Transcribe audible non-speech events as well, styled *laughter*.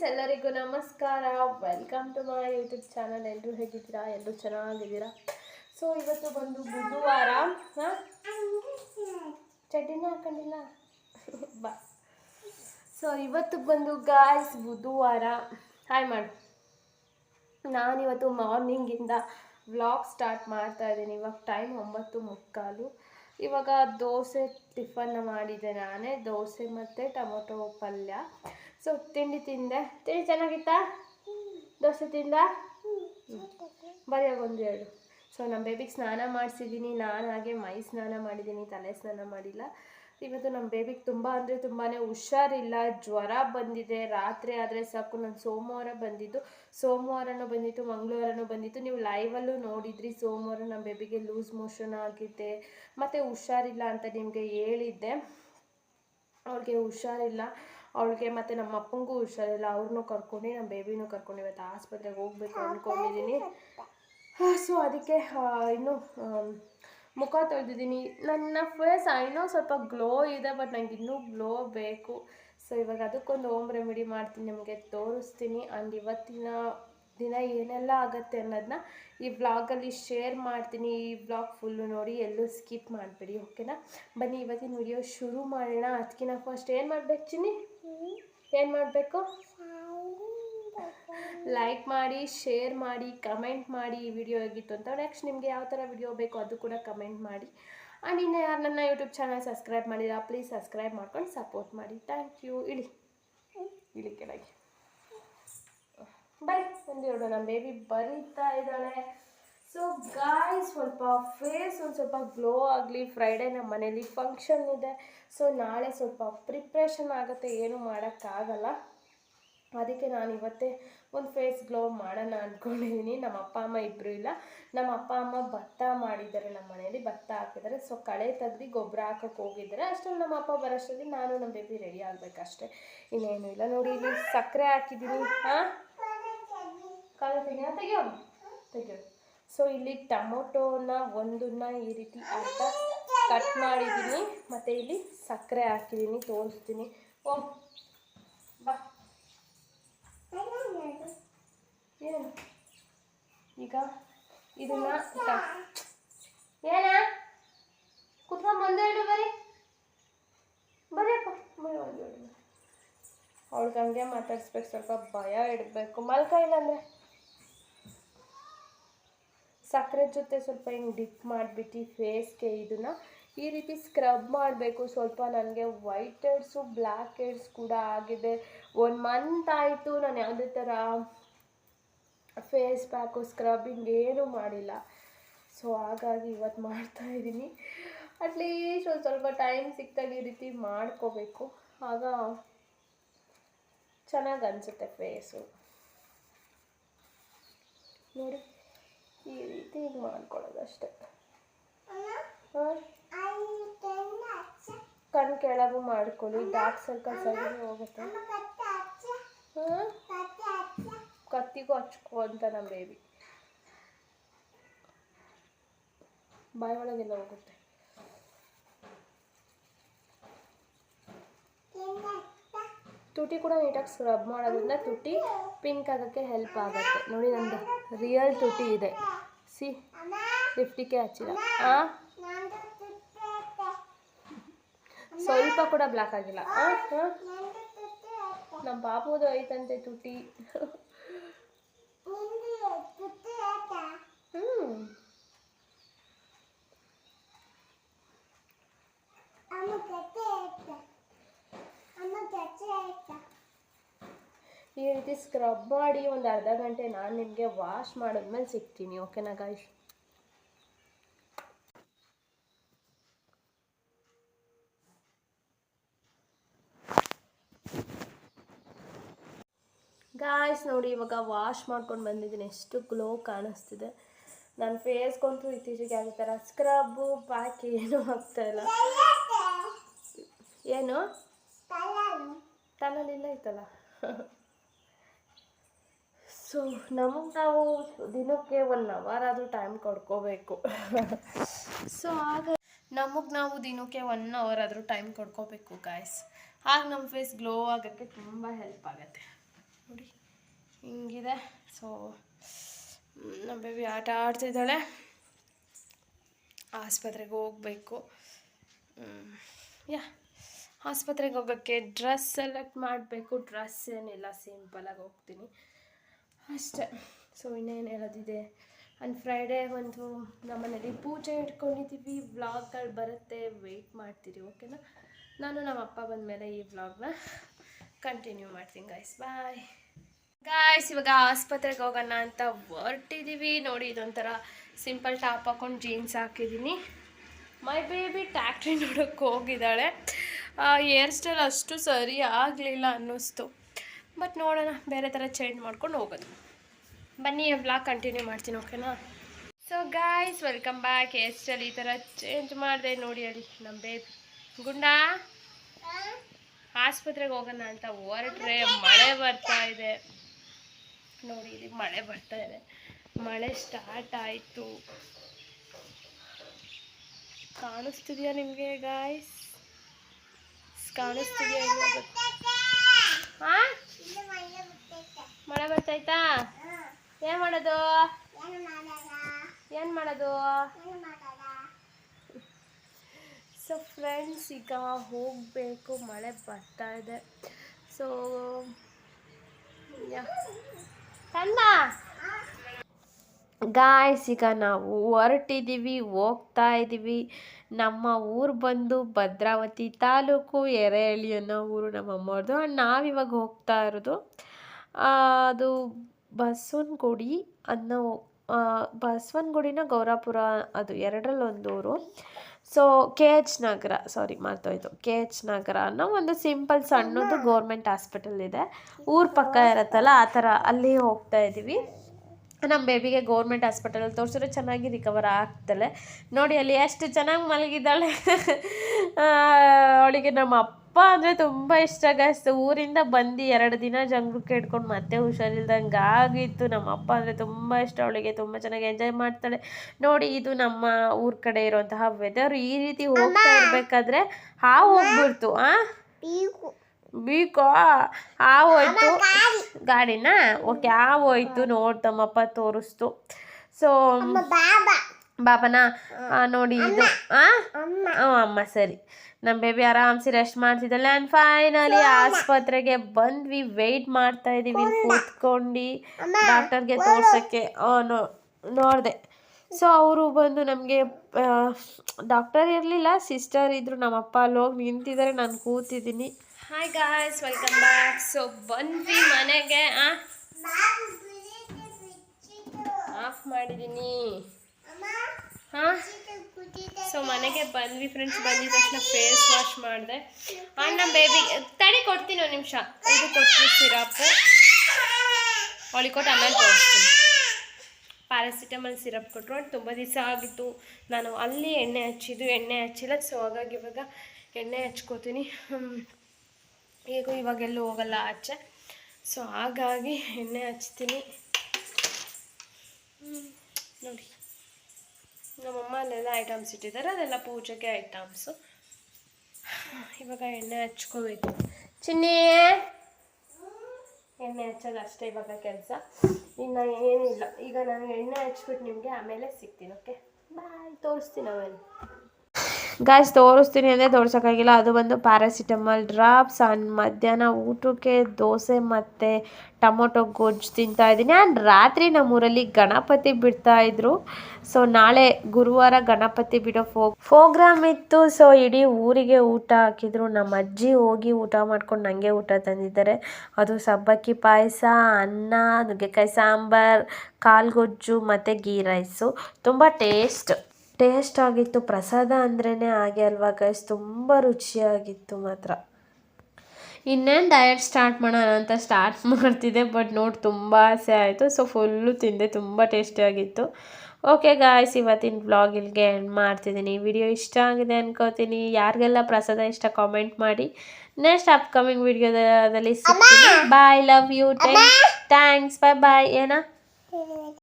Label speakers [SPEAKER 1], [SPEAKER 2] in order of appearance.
[SPEAKER 1] Friends, ಎಲ್ಲರಿಗೂ ನಮಸ್ಕಾರ. Welcome to my YouTube channel ಎಲ್ಲರೂ ಹೇಗಿದ್ದೀರಾ? ಎಲ್ಲರೂ ಚೆನ್ನಾಗಿದ್ದೀರಾ? ಸೊ ಇವತ್ತು ಬಂದು ಬುಧವಾರ, ಹಾಂ? ಚಡ್ಡಿನ ಹಾಕೊಂಡಿಲ್ಲ? *laughs* ಬಾ. ಸೊ ಇವತ್ತು ಬಂದು ಗಾಯ್ಸ್ ಬುಧವಾರ. ಹಾಯ್ ಮಾಡು ನಾನಿವತ್ತು ಮಾರ್ನಿಂಗಿಂದ ವ್ಲಾಗ್ ಸ್ಟಾರ್ಟ್ ಮಾಡ್ತಾ ಇದ್ದೀನಿ. ಇವಾಗ ಟೈಮ್ ಒಂಬತ್ತು ಮುಕ್ಕಾಲು. ಇವಾಗ ದೋಸೆ ಟಿಫನ್ನ ಮಾಡಿದ್ದೆ ನಾನೇ. ದೋಸೆ ಮತ್ತು ಟೊಮೊಟೊ ಪಲ್ಯ. ಸೊ ತಿಂಡಿ ತಿಂದೆ. ತಿಂಡಿ ಚೆನ್ನಾಗಿತ್ತಾ? ದೋಸೆ ತಿಂದ? ಒಂದು ಎರಡು. ಸೊ ನಮ್ಮ ಬೇಬಿಗೆ ಸ್ನಾನ ಮಾಡಿಸಿದ್ದೀನಿ ನಾನು ಹಾಗೆ ಮೈ ಸ್ನಾನ ಮಾಡಿದ್ದೀನಿ ತಲೆ ಸ್ನಾನ ಮಾಡಿಲ್ಲ. ಇವತ್ತು ನಮ್ಮ ಬೇಬಿಗೆ ತುಂಬ ಅಂದರೆ ತುಂಬಾ ಹುಷಾರಿಲ್ಲ. ಜ್ವರ ಬಂದಿದೆ. ರಾತ್ರಿ ಆದರೆ ಸಾಕು. ನಾನು ಸೋಮವಾರ ಬಂದಿದ್ದು. ಸೋಮವಾರನೂ ಬಂದಿತ್ತು, ಮಂಗಳವಾರನೂ ಬಂದಿತ್ತು. ನೀವು ಲೈವಲ್ಲೂ ನೋಡಿದ್ರಿ. ಸೋಮವಾರ ನಮ್ಮ ಬೇಬಿಗೆ ಲೂಸ್ ಮೋಷನ್ ಆಗಿದೆ. ಮತ್ತು ಹುಷಾರಿಲ್ಲ ಅಂತ ನಿಮಗೆ ಹೇಳಿದ್ದೆ. ಅವ್ರಿಗೆ ಹುಷಾರಿಲ್ಲ. ಅವಳಿಗೆ ಮತ್ತು ನಮ್ಮ ಅಪ್ಪಂಗೂ ಹುಷಾರಿಲ್ಲ, ಅವ್ರನ್ನೂ ಕರ್ಕೊಂಡು ನಮ್ಮ ಬೇಬಿನೂ ಕರ್ಕೊಂಡು ಇವತ್ತು ಆಸ್ಪತ್ರೆಗೆ ಹೋಗ್ಬೇಕು ಅಂದ್ಕೊಂಡಿದ್ದೀನಿ ಸೊ ಅದಕ್ಕೆ ಇನ್ನು ಮುಖ ತೊಳೆದಿದ್ದೀನಿ. ನನ್ನ ಫೇಸ್ ಐನೋ ಸ್ವಲ್ಪ ಗ್ಲೋ ಇದೆ ಬಟ್ ನಂಗೆ ಇನ್ನೂ ಗ್ಲೋ ಬೇಕು. ಸೊ ಇವಾಗ ಅದಕ್ಕೊಂದು ಓಮ್ ರೆಮಿಡಿ ಮಾಡ್ತೀನಿ, ನಿಮಗೆ ತೋರಿಸ್ತೀನಿ. ಆ್ಯಂಡ್ ಇವತ್ತಿನ ದಿನ ಏನೆಲ್ಲ ಆಗುತ್ತೆ ಅನ್ನೋದನ್ನ ಈ ವ್ಲಾಗಲ್ಲಿ ಶೇರ್ ಮಾಡ್ತೀನಿ. ಈ ವ್ಲಾಗ್ ಫುಲ್ಲು ನೋಡಿ ಎಲ್ಲೂ ಸ್ಕಿಪ್ ಮಾಡಬೇಡಿ ಓಕೆನಾ ಬನ್ನಿ, ಇವತ್ತಿನ ವಿಡಿಯೋ ಶುರು ಮಾಡೋಣ. ಅದಕ್ಕಿಂತ ಫಸ್ಟ್ ಏನು ಮಾಡ್ಬೇಕು ಚಿನ್ನಿ? ಏನು ಮಾಡಬೇಕು? ಲೈಕ್ ಮಾಡಿ ಶೇರ್ ಮಾಡಿ ಕಮೆಂಟ್ ಮಾಡಿ ಈ ವಿಡಿಯೋ ಹೇಗಿತ್ತು ಅಂತ. ನೆಕ್ಸ್ಟ್ ನಿಮಗೆ ಯಾವ ಥರ ವಿಡಿಯೋ ಬೇಕು ಅದು ಕೂಡ ಕಮೆಂಟ್ ಮಾಡಿ. ಆ್ಯಂಡ್ ಇನ್ನು ಯಾರು ನನ್ನ ಯೂಟ್ಯೂಬ್ ಚಾನಲ್ ಸಬ್ಸ್ಕ್ರೈಬ್ ಮಾಡಿಲ್ಲ ಪ್ಲೀಸ್ ಸಬ್ಸ್ಕ್ರೈಬ್ ಮಾಡ್ಕೊಂಡು ಸಪೋರ್ಟ್ ಮಾಡಿ. ಥ್ಯಾಂಕ್ ಯು ಇಳಿ. ಇಳಿ ಕೆಳಗೆ. ಬಾಯ್ ಒಂದೆರಡು ನಮ್ಮ ಬೇಬಿ ಬರೀತಾ ಇದ್ದಾಳೆ. ಸೊ ಗಾಯ್ ಸ್ವಲ್ಪ ಫೇಸ್ ಒಂದು ಸ್ವಲ್ಪ ಗ್ಲೋ ಆಗಲಿ. ಫ್ರೈಡೇ ನಮ್ಮ ಮನೇಲಿ ಫಂಕ್ಷನ್ ಇದೆ. ಸೊ ನಾಳೆ ಸ್ವಲ್ಪ ಪ್ರಿಪ್ರೇಷನ್ ಆಗುತ್ತೆ. ಏನು ಮಾಡೋಕ್ಕಾಗಲ್ಲ. ಅದಕ್ಕೆ ನಾನು ಇವತ್ತೇ ಒಂದು ಫೇಸ್ ಗ್ಲೋ ಮಾಡೋಣ ಅಂದ್ಕೊಂಡಿದ್ದೀನಿ ನಮ್ಮ ಅಪ್ಪ, ಅಮ್ಮ ಇಬ್ಬರು ಇಲ್ಲ. ನಮ್ಮ ಅಪ್ಪ, ಅಮ್ಮ ಭತ್ತ ಮಾಡಿದ್ದಾರೆ. ನಮ್ಮ ಮನೆಯಲ್ಲಿ ಭತ್ತ ಹಾಕಿದ್ದಾರೆ. ಸೊ ಕಳೆ ತೆಗ್ದು ಗೊಬ್ಬರ ಹಾಕೋಕೆ ಹೋಗಿದ್ದಾರೆ. ಅಷ್ಟರಲ್ಲಿ ನಮ್ಮ ಅಪ್ಪ ಬರೋಷ್ಟರಲ್ಲಿ ನಾನು ನಮ್ಮ ಬೇಬಿ ರೆಡಿ ಆಗಬೇಕಷ್ಟೇ. ಇನ್ನೇನು ಇಲ್ಲ ನೋಡಿ, ಇಲ್ಲಿ ಸಕ್ಕರೆ ಹಾಕಿದ್ದೀನಿ. ಹಾಂ? ಕಳೆ ತೆಗಿಯೋ? ತೆಗಿಯೋ? ತೆಗಿಯೋ. ಸೊ ಇಲ್ಲಿ ಟೊಮೊಟೊನ ಒಂದನ್ನ ಈ ರೀತಿ ಅರ್ಧ ಕಟ್ ಮಾಡಿದ್ದೀನಿ. ಮತ್ತು ಇಲ್ಲಿ ಸಕ್ಕರೆ ಹಾಕಿದ್ದೀನಿ, ತೋರಿಸ್ತೀನಿ. ಓ, ಬಾ. ಏನು? ಈಗ ಇದನ್ನ ಏನಾ? ಕುತ್ಕೊಂಡ್ ಬಂದೇ ಇಡು ಬರೀ. ಬರೀಪ್ಪ ಹಂಗೆ ಮಾತಾಡ್ಸ್ಬೇಕು. ಸ್ವಲ್ಪ ಭಯ ಇಡಬೇಕು. ಮಲ್ಕ ಇಲ್ಲಾಂದ್ರೆ. ಸಕ್ಕರೆ ಜೊತೆ ಸ್ವಲ್ಪ ಹಿಂಗೆ ಡಿಪ್ ಮಾಡಿಬಿಟ್ಟು ಫೇಸ್ಗೆ ಇದನ್ನು ಈ ರೀತಿ ಸ್ಕ್ರಬ್ ಮಾಡಬೇಕು. ಸ್ವಲ್ಪ ನನಗೆ ವೈಟ್ ಹೆಡ್ಸು ಬ್ಲ್ಯಾಕ್ ಹೆಡ್ಸ್ ಕೂಡ ಆಗಿದೆ. ಒನ್ ಮಂತ್ ಆಯಿತು ನಾನು ಯಾವುದೇ ಥರ ಫೇಸ್ ಪ್ಯಾಕು ಸ್ಕ್ರಬ್ಬಿಂಗ್ ಏನೂ ಮಾಡಿಲ್ಲ. ಸೊ ಹಾಗಾಗಿ ಇವತ್ತು ಮಾಡ್ತಾ ಇದ್ದೀನಿ ಅಟ್ಲೀಸ್ಟ್ ಒಂದು ಸ್ವಲ್ಪ ಟೈಮ್ ಸಿಕ್ತಾಗ ಈ ರೀತಿ ಮಾಡ್ಕೋಬೇಕು. ಆಗ ಚೆನ್ನಾಗಿ ಅನಿಸುತ್ತೆ ಫೇಸು ನೋಡಿ. ಈ ರೀತಿ ಹಿಂಗೆ ಮಾಡ್ಕೊಳ್ಳೋದು ಅಷ್ಟೆ. ಹಾಂ ಕಣ್ಣು ಕೆಳಗೂ ಮಾಡ್ಕೊಳ್ಳಿ ಡಾರ್ಕ್ ಸರ್ಕಲ್ಸ್ ಆಗಿ ಹೋಗುತ್ತೆ. ಹಾಂ ಕತ್ತಿಗೂ ಹಚ್ಕೊ ಅಂತ ನಮ್ಮ ಬೇಬಿ ಬಾಯಿ ಒಳಗೆಲ್ಲ ಹೋಗುತ್ತೆ. ತುಟಿ ಕೂಡ ನೀಟಾಗಿ ಸ್ಕ್ರಬ್ ಮಾಡೋದ್ರಿಂದ ತುಟಿ ಪಿಂಕ್ ಆಗೋಕ್ಕೆ ಹೆಲ್ಪ್ ಆಗುತ್ತೆ. ನೋಡಿ ನಂದು ರಿಯಲ್ ತುಟಿ ಇದೆ. ಸಿ ಲಿಫ್ಟಿಗೆ ಹಚ್ಚಿಲ್ಲ ಹಾಂ ಸ್ವಲ್ಪ ಕೂಡ ಬ್ಲ್ಯಾಕ್ ಆಗಿಲ್ಲ. ಹಾಂ ಹಾಂ? ನಮ್ಮ ಪಾಪುದು ಐತಂತೆ ತುಟಿ ಹ್ಞೂ ಈ ರೀತಿ ಸ್ಕ್ರಬ್ ಮಾಡಿ ಒಂದು ಅರ್ಧ ಗಂಟೆ ನಾನು ನಿಮಗೆ ವಾಶ್ ಮಾಡಿದ್ಮೇಲೆ ಸಿಗ್ತೀನಿ ಓಕೆನಾ ಗಾಯ್ಸ್ ಗಾಯ್ಸ್ ನೋಡಿ ಇವಾಗ ವಾಶ್ ಮಾಡ್ಕೊಂಡು ಬಂದಿದ್ದೀನಿ. ಎಷ್ಟು ಗ್ಲೋ ಕಾಣಿಸ್ತಿದೆ. ನನ್ನ ಫೇಸ್ಗಂತೂ ಇತ್ತೀಚೆಗೆ ಯಾವ ಥರ ಸ್ಕ್ರಬ್ಬು ಪ್ಯಾಕ್ ಏನೂ ಆಗ್ತಾ ಇಲ್ಲ. ಏನು? ತಲೆಲಿಲ್ಲ ಐತಲ್ಲ *laughs* ಸೊ ನಮಗೆ ನಾವು ದಿನಕ್ಕೆ ಒನ್ ಅವರ್ ಆದರೂ ಟೈಮ್ ಕೊಡ್ಕೋಬೇಕು ಸೊ ಆಗ ನಮಗೆ ನಾವು ದಿನಕ್ಕೆ ಒನ್ ಅವರ್ ಆದರೂ ಟೈಮ್ ಕೊಡ್ಕೋಬೇಕು ಗಾಯ್ಸ್ ಆಗ ನಮ್ಮ ಫೇಸ್ ಗ್ಲೋ ಆಗೋಕ್ಕೆ ತುಂಬ ಹೆಲ್ಪ್ ಆಗುತ್ತೆ. ನೋಡಿ, ಹಿಂಗಿದೆ. ಸೊ ನಮ್ಮ ಬೇಬಿ ಆಟ ಆಡ್ತಿದ್ದಾಳೆ. ಆಸ್ಪತ್ರೆಗೆ ಹೋಗಬೇಕು. ಯಾ ಆಸ್ಪತ್ರೆಗೆ ಹೋಗೋಕ್ಕೆ ಡ್ರೆಸ್ ಸೆಲೆಕ್ಟ್ ಮಾಡಬೇಕು. ಡ್ರೆಸ್ ಏನಿಲ್ಲ ಸಿಂಪಲಾಗಿ ಹೋಗ್ತೀನಿ. ಅಷ್ಟೇ. ಸೊ ಇನ್ನೇನು ಹೇಳೋದಿದೆ? ಆ್ಯಂಡ್ ಫ್ರೈಡೇ ಒಂದು ನಮ್ಮನೇಲಿ ಪೂಜೆ ಇಟ್ಕೊಂಡಿದ್ದೀವಿ ವ್ಲಾಗ್ಗಳು ಬರುತ್ತೆ. ವೆಯ್ಟ್ ಮಾಡ್ತೀರಿ ಓಕೆನಾ ನಾನು ನಮ್ಮ ಅಪ್ಪ ಬಂದ ಮೇಲೆ ಈ ವ್ಲಾಗ್ನ ಕಂಟಿನ್ಯೂ ಮಾಡ್ತೀನಿ ಗಾಯ್ಸ್ ಬಾಯ್ ಗಾಯ್ಸ್ ಇವಾಗ ಆಸ್ಪತ್ರೆಗೆ ಹೋಗೋಣ ಅಂತ ಹೊರಟಿದ್ದೀವಿ ನೋಡಿ, ಇದೊಂಥರ ಸಿಂಪಲ್ ಟಾಪ್ ಹಾಕೊಂಡು ಜೀನ್ಸ್ ಹಾಕಿದ್ದೀನಿ. ಮೈ ಬೇಬಿ ಟ್ಯಾಕ್ಟ್ರಿ ನೋಡೋಕ್ಕೆ ಹೋಗಿದ್ದಾಳೆ. ಹೇರ್ ಸ್ಟೈಲ್ ಅಷ್ಟು ಸರಿ ಆಗಲಿಲ್ಲ ಅನ್ನಿಸ್ತು. ಬಟ್ ನೋಡೋಣ, ಬೇರೆ ಥರ ಚೇಂಜ್ ಮಾಡ್ಕೊಂಡು ಹೋಗೋದು. ಬನ್ನಿ ಬ್ಲಾಗ್ ಕಂಟಿನ್ಯೂ ಮಾಡ್ತೀನಿ ಓಕೆನಾ ಸೊ ಗಾಯ್ಸ್ ವೆಲ್ಕಮ್ ಬ್ಯಾಕ್ ಎಷ್ಟಲ್ಲಿ ಈ ಥರ ಚೇಂಜ್ ಮಾಡಿದೆ, ನೋಡಿ ಅಲ್ಲಿ ನಮ್ಮ ಬೇಬಿ ಗುಂಡಾ? ಆಸ್ಪತ್ರೆಗೆ ಹೋಗೋಣ ಅಂತ ಹೊರಟ್ರೆ ಮಳೆ ಬರ್ತಾ ಇದೆ. ನೋಡಿ ಇಲ್ಲಿ ಮಳೆ ಬರ್ತಾ ಇದೆ. ಮಳೆ ಸ್ಟಾರ್ಟ್ ಆಯಿತು. ಕಾಣಿಸ್ತಿದೆಯಾ ನಿಮಗೆ ಗಾಯ್ಸ್ ಕಾಣಿಸ್ತಿದೆಯಾ ಹಾಂ ಮಳೆ ಬರ್ತಾಯ್ತಾ? ಏನ್ ಮಾಡೋದು? ಏನ್ ಮಾಡೋದು? ಸೊ ಫ್ರೆಂಡ್ಸ್ ಈಗ ಹೋಗಬೇಕು. ಮಳೆ ಬರ್ತಾ ಇದೆ. ಸೊ ಗಾಯ್ಸ್ ಈಗ ನಾವು ಹೊರಟಿದ್ದೀವಿ, ಹೋಗ್ತಾ ಇದ್ದೀವಿ. ನಮ್ಮ ಊರು ಬಂದು ಭದ್ರಾವತಿ ತಾಲೂಕು ಎರೆಹಳ್ಳಿ ಅನ್ನೋ ಊರು. ನಮ್ಮ ಅಮ್ಮವ್ರದ್ದು. ನಾವಿವಾಗ ಹೋಗ್ತಾ ಇರೋದು ಅದು ಬಸವನಗುಡಿ ಅನ್ನೋ ಬಸವನ ಬಸವನಗುಡಿನ ಗೌರಾಪುರ ಅದು ಎರಡರಲ್ಲಿ ಒಂದು ಊರು so K H Nagar sorry ಮರ್ತೋಯ್ತು. K H Nagar ಅನ್ನೋ ಒಂದು ಸಿಂಪಲ್ ಸಣ್ಣದು ಗೌರ್ಮೆಂಟ್ ಹಾಸ್ಪಿಟಲ್ ಇದೆ. ಊರ್ ಪಕ್ಕ ಇರುತ್ತಲ್ಲ ಆ ಥರ ಅಲ್ಲಿ ಹೋಗ್ತಾ ಇದ್ದೀವಿ. ನಮ್ಮ ಬೇಬಿಗೆ ಗೌರ್ಮೆಂಟ್ ಹಾಸ್ಪಿಟಲಲ್ಲಿ ತೋರಿಸಿದ್ರೆ ಚೆನ್ನಾಗಿ ರಿಕವರ್ ಆಗ್ತಾಳೆ ನೋಡಿ ಅಲ್ಲಿ ಎಷ್ಟು ಚೆನ್ನಾಗಿ ಮಲಗಿದ್ದಾಳೆ. *laughs* ಅವಳಿಗೆ ನಮ್ಮ ಅಪ್ಪ ಅಂದರೆ ತುಂಬ ಇಷ್ಟ ಗಾಯ್ತು ಊರಿಂದ ಬಂದು ಎರಡು ದಿನ ಜಂಗು ಕೇಳ್ಕೊಂಡು ಮತ್ತೆ ಹುಷಾರಿಲ್ದಂಗೆ ಆಗಿತ್ತು. ನಮ್ಮ ಅಪ್ಪ ಅಂದರೆ ತುಂಬ ಇಷ್ಟ ಅವಳಿಗೆ ತುಂಬ ಚೆನ್ನಾಗಿ ಎಂಜಾಯ್ ಮಾಡ್ತಾಳೆ. ನೋಡಿ ಇದು ನಮ್ಮ ಊರ ಕಡೆ ಇರುವಂತಹ ವೆದರ್ ಈ ರೀತಿ ಹೋಗ್ತಾ ಇರಬೇಕಾದ್ರೆ ಹಾವು ಹೋಗ್ಬಿಡ್ತು ಆ? ಬೀಕೋ. ಹಾವು ಹೋಯ್ತು. ಗಾಡಿನ? ಓಕೆ ಹಾವು ಹೋಯ್ತು. ನೋಡ್ತಮ್ಮಪ್ಪ ತೋರಿಸ್ತು. ಸೊ ಬಾಬನ ನೋಡಿ ಇದು. ಅಮ್ಮ. ಸರಿ. ನಮ್ಮ ಬೇಬಿ ಆರಾಮ್ಸಿ ರೆಸ್ಟ್ ಮಾಡ್ತಿದ್ದಲ್ಲ ಆ್ಯಂಡ್ ಫೈನಲಿ ಆಸ್ಪತ್ರೆಗೆ ಬಂದ್ವಿ. ವೆಯ್ಟ್ ಮಾಡ್ತಾ ಇದ್ದೀವಿ ಕೂತ್ಕೊಂಡು ಡಾಕ್ಟರ್ಗೆ ತೋರ್ಸೋಕ್ಕೆ. ನೋ ನೋಡಿದೆ. ಸೊ ಅವರು ಬಂದು ನಮಗೆ ಡಾಕ್ಟರ್ ಇರಲಿಲ್ಲ. ಸಿಸ್ಟರ್ ಇದ್ದರು ನಮ್ಮಪ್ಪ ಅಲ್ಲಿ ಹೋಗಿ ನಿಂತಿದ್ದಾರೆ. ನಾನು ಕೂತಿದ್ದೀನಿ. Hi guys welcome back so ಬಂದ್ವಿ ಮನೆಗೆ. ಆಫ್ ಮಾಡಿದ್ದೀನಿ. ಹಾಂ? ಸೊ ಮನೆಗೆ ಬಂದ್ವಿ ಫ್ರೆಂಡ್ಸ್ ಬಂದಿದ ತಕ್ಷಣ ಫೇಸ್ ವಾಶ್ ಮಾಡಿದೆ. ನಮ್ಮ ಬೇಬಿ ತಡಿ ಕೊಡ್ತೀನಿ ಒಂದು ನಿಮಿಷ. ಇದು ಕೊಟ್ಟು ಸಿರಪ್ ಅವಳಿಗೆ ಕೊಟ್ಟು ಆಮೇಲೆ ತೋರಿಸ್ತೀನಿ. ಪ್ಯಾರಾಸಿಟಮಲ್ ಸಿರಪ್ ಕೊಟ್ಟರು ಅದು ತುಂಬ ದಿವಸ ಆಗಿತ್ತು. ನಾನು ಅಲ್ಲಿ ಎಣ್ಣೆ ಹಚ್ಚಿದ್ದು, ಎಣ್ಣೆ ಹಚ್ಚಿಲ್ಲ. ಸೊ ಹಾಗಾಗಿ ಇವಾಗ ಎಣ್ಣೆ ಹಚ್ಕೋತೀನಿ. ಹೇಗೂ ಇವಾಗೆಲ್ಲೂ ಹೋಗಲ್ಲ ಆಚೆ. ಸೊ ಹಾಗಾಗಿ ಎಣ್ಣೆ ಹಚ್ತೀನಿ. ನೋಡಿ. ನಮ್ಮಮ್ಮ ಅಲ್ಲೆಲ್ಲ ಐಟಮ್ಸ್ ಇಟ್ಟಿದ್ದಾರೆ, ಅದೆಲ್ಲ ಪೂಜೆಗೆ ಐಟಮ್ಸು ಇವಾಗ ಎಣ್ಣೆ ಹಚ್ಕೋಬೇಕು. ಚಿನ್ನಿ! ಎಣ್ಣೆ ಹಚ್ಚೋದು ಅಷ್ಟೇ ಇವಾಗ ಕೆಲಸ. ಇನ್ನು ಏನಿಲ್ಲ. ಈಗ ನಾನು ಎಣ್ಣೆ ಹಚ್ಬಿಟ್ಟು ನಿಮಗೆ ಆಮೇಲೆ ಸಿಗ್ತೀನಿ ಓಕೆ ಬಾಯ್ ತೋರಿಸ್ತೀನಿ ಆಮೇಲೆ. ಗಾಯ್ಸ್ ತೋರಿಸ್ತೀನಿ ಅಂದರೆ ತೋರಿಸೋಕ್ಕಾಗಿಲ್ಲ. ಅದು ಬಂದು ಪ್ಯಾರಾಸಿಟಮಲ್ ಡ್ರಾಪ್ಸ್ ಆ್ಯಂಡ್ ಮಧ್ಯಾಹ್ನ ಊಟಕ್ಕೆ ದೋಸೆ ಮತ್ತು ಟೊಮೊಟೊ ಗೊಜ್ಜು ತಿಂತಾ ಇದ್ದೀನಿ. ಆ್ಯಂಡ್ ರಾತ್ರಿ ನಮ್ಮೂರಲ್ಲಿ ಗಣಪತಿ ಬಿಡ್ತಾ ಇದ್ರು. ಸೊ ನಾಳೆ ಗುರುವಾರ ಗಣಪತಿ ಬಿಡೋ ಫೋ ಪ್ರೋಗ್ರಾಮ್ ಇತ್ತು. ಸೊ ಇಡೀ ಊರಿಗೆ ಊಟ ಹಾಕಿದ್ರು. ನಮ್ಮ ಅಜ್ಜಿ ಹೋಗಿ ಊಟ ಮಾಡ್ಕೊಂಡು ನನಗೆ ಊಟ ತಂದಿದ್ದಾರೆ. ಅದು ಸಬ್ಬಕ್ಕಿ ಪಾಯಸ, ಅನ್ನ, ನುಗ್ಗೆಕಾಯಿ ಸಾಂಬಾರ್ ಕಾಲ್ಗೊಜ್ಜು ಮತ್ತು ಗೀ ರೈಸು. ತುಂಬ ಟೇಸ್ಟ್ ಟೇಸ್ಟ್ ಆಗಿತ್ತು ಪ್ರಸಾದ ಅಂದ್ರೇ ಹಾಗೆ ಅಲ್ವಾ ಗೈಸ್ ತುಂಬ ರುಚಿಯಾಗಿತ್ತು ಮಾತ್ರ. ಇನ್ನೇನು ಡಯಟ್ ಸ್ಟಾರ್ಟ್ ಮಾಡೋಣ ಅಂತ ಸ್ಟಾರ್ಟ್ *laughs* ಮಾಡ್ತಿದ್ದೆ ಬಟ್ ನೋಡಿ ತುಂಬ ಆಸೆ ಆಯಿತು. ಸೊ ಫುಲ್ಲು ತಿಂದೆ ತುಂಬ ಟೇಸ್ಟಿಯಾಗಿತ್ತು ಓಕೆ ಗಾಯ್ಸ್ ಇವತ್ತಿನ ಬ್ಲಾಗ್ ಇಲ್ಲಿಗೆ ಎಂಡ್ ಮಾಡ್ತಿದ್ದೀನಿ. ವಿಡಿಯೋ ಇಷ್ಟ ಆಗಿದೆ ಅನ್ಕೋತೀನಿ. ಯಾರಿಗೆಲ್ಲ ಪ್ರಸಾದ ಇಷ್ಟ ಕಾಮೆಂಟ್ ಮಾಡಿ. ನೆಕ್ಸ್ಟ್ ಅಪ್ಕಮಿಂಗ್ ವಿಡಿಯೋದಲ್ಲಿ ಸಿಗ್ತೀನಿ. Bye love you thanks bye bye ಏನಾ?